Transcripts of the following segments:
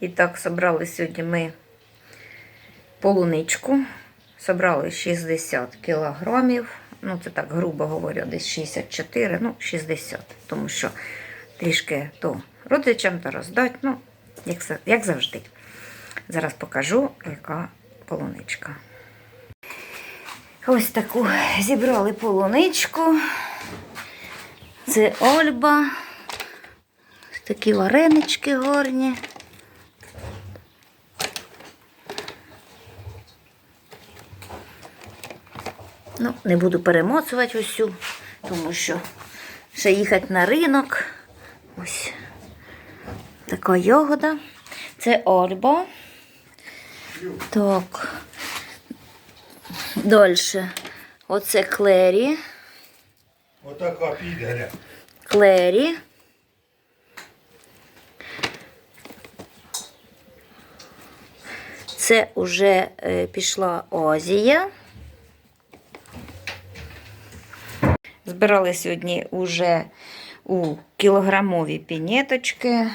І так, собрали сьогодні ми полуничку. Собрали 60 кілограмів. Ну, це так, грубо говоря, десь 64, ну, 60. Тому що трішки то родичам, то роздать. Ну, як, як завжди. Зараз покажу, яка полуничка. Ось таку зібрали полуничку. Це Ольба. Такі варенички гарні. Ну, не буду перемоцувати усю, тому що ще їхати на ринок. Ось така ягода. Це Ольба. Так. Далі. Оце Клері. Отака підгоря. Клері. Це вже е, пішла Озія. Збирали сьогодні уже у кілограмові пінеточки.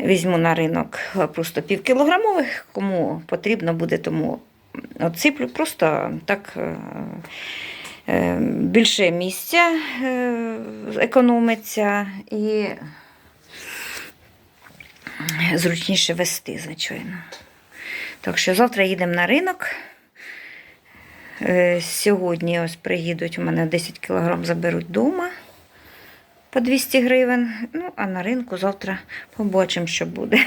Візьму на ринок просто півкілограмових, кому потрібно буде, тому отсиплю. Просто так е, е, більше місця е, економиться і зручніше вести, звичайно. Так що завтра їдемо на ринок. Е, Сьогодні ось приїдуть, у мене 10 кг заберуть вдома по 200 гривень. Ну, а на ринку завтра побачимо, що буде.